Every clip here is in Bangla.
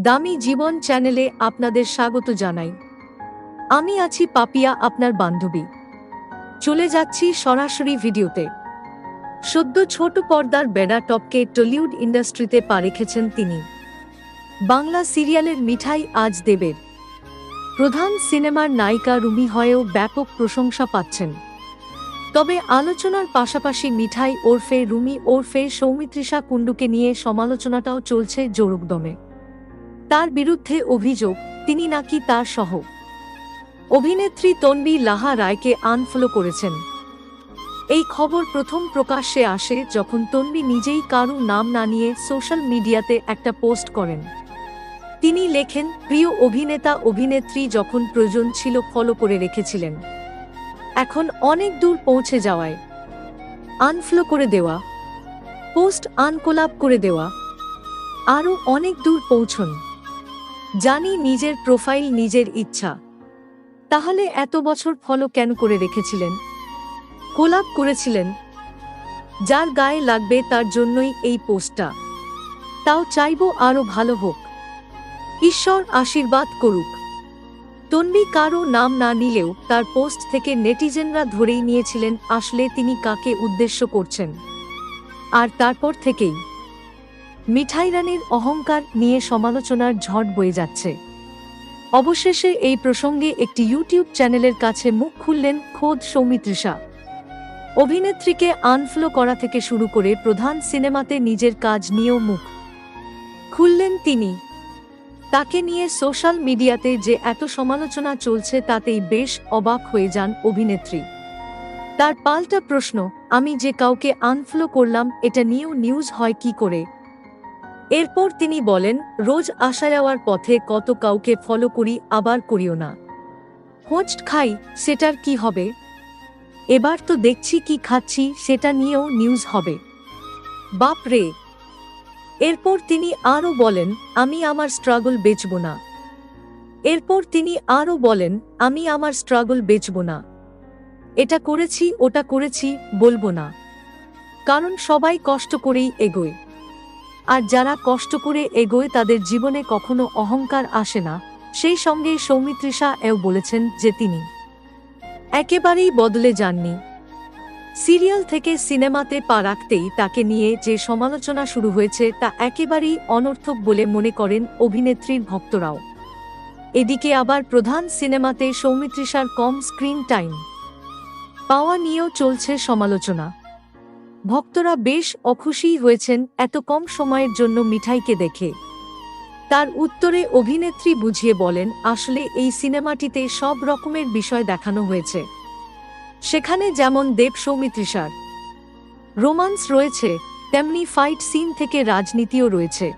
দামি জীবন চ্যানেলে আপনাদের স্বাগত জানাই। আমি আছি পাপিয়া, আপনার বান্ধবী। চলে যাচ্ছি সরাসরি ভিডিওতে। সদ্য ছোট পর্দার বেড়া টপকে টলিউড ইন্ডাস্ট্রিতে পা রেখেছেন তিনি। বাংলা সিরিয়ালের মিঠাই আজ দেবের। প্রধান সিনেমার নায়িকা রুমি হয়েও ব্যাপক প্রশংসা পাচ্ছেন। তবে আলোচনার পাশাপাশি মিঠাই ওরফে রুমি ওরফে সৌমিত্রিষা কুণ্ডুকে নিয়ে সমালোচনাটাও চলছে জোরকদমে। তার বিরুদ্ধে অভিযোগ, তিনি নাকি তার সহ। অভিনেত্রী তন্বী লাহা রায়কে আনফলো করেছেন। এই খবর প্রথম প্রকাশ্যে আসে যখন তন্বী নিজেই কারু নাম না নিয়ে সোশ্যাল মিডিয়াতে একটা পোস্ট করেন। তিনি লেখেন, প্রিয় অভিনেতা, অভিনেত্রী যখন প্রয়োজন ছিল ফলো করে রেখেছিলেন। এখন অনেক দূর পৌঁছে যাওয়ায়। আনফ্লো করে দেওয়া। পোস্ট আনকোলাপ করে দেওয়া। আরও অনেক দূর পৌঁছন। জানি নিজের প্রোফাইল নিজের ইচ্ছা। তাহলে এত বছর ফলো কেন করে রেখেছিলেন? কোলাপ করেছিলেন? যার গায়ে লাগবে তার জন্যই এই পোস্টটা। তাও চাইব আরও ভালো হোক। ঈশ্বর আশীর্বাদ করুক। তন্বী কারও নাম না নিলেও তার পোস্ট থেকে নেটিজেনরা ধরেই নিয়েছিলেন আসলে তিনি কাকে উদ্দেশ্য করছেন। আর তারপর থেকেই মিঠাই রানীর অহংকার নিয়ে সমালোচনার ঝড় বয়ে যাচ্ছে। অবশেষে এই প্রসঙ্গে একটি ইউটিউব চ্যানেলের কাছে মুখ খুললেন খোদ সৌমিত্রিষা অভিনেত্রীকে আনফ্লো করা থেকে শুরু করে প্রধান সিনেমাতে নিজের কাজ নিয়েও মুখ খুললেন তিনি। তাকে নিয়ে সোশ্যাল মিডিয়াতে যে এত সমালোচনা চলছে তাতেই বেশ অবাক হয়ে যান অভিনেত্রী। তার পাল্টা প্রশ্ন, আমি যে কাউকে আনফ্লো করলাম, এটা নিয়েও নিউজ হয় কি করে? এরপর তিনি বলেন, রোজ আসা যাওয়ার পথে কত কাউকে ফলো করি, আবার করিও না। হোঁচট খাই, সেটার কি হবে? এবার তো দেখছি কি খাচ্ছি, সেটা নিয়েও নিউজ হবে। বাপ রে! এরপর তিনি আরও বলেন, আমি আমার স্ট্রাগল বেচব না। এরপর তিনি আরও বলেন, আমি আমার স্ট্রাগল বেচব না। এটা করেছি, ওটা করেছি, বলব না। কারণ সবাই কষ্ট করেই এগোয়। আর যারা কষ্ট করে এগোয় তাদের জীবনে কখনো অহংকার আসে না। সেই সঙ্গে সৌমিত্রিষা এও বলেছেন যে তিনি একেবারেই বদলে যাননি। সিরিয়াল থেকে সিনেমাতে পা রাখতেই তাকে নিয়ে যে সমালোচনা শুরু হয়েছে তা একেবারেই অনর্থক বলে মনে করেন অভিনেত্রীর ভক্তরাও। এদিকে আবার প্রধান সিনেমাতে সৌমিত্রিষার কম স্ক্রিন টাইম পাওয়া নিয়েও চলছে সমালোচনা। ভক্তরা বেশ অখুশি হয়েছেন এত কম সময়ের জন্য মিঠাইকে দেখে। তার উত্তরে অভিনেত্রী বুঝিয়ে বলেন, আসলে এই সিনেমাটিতে সব রকমের বিষয় দেখানো হয়েছে। সেখানে যেমন দেব সৌমিত্রিষার রোমান্স রয়েছে, তেমনি ফাইট সিন থেকে রাজনীতিও রয়েছে।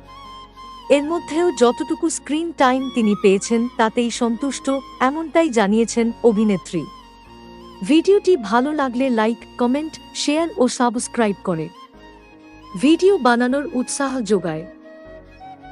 এর মধ্যেও যতটুকু স্ক্রিন টাইম তিনি পেয়েছেন, তাতেই সন্তুষ্ট, এমনটাই জানিয়েছেন অভিনেত্রী। ভিডিওটি ভালো লাগলে লাইক কমেন্ট শেয়ার ও সাবস্ক্রাইব করে। ভিডিও বানানোর উৎসাহ যোগায়।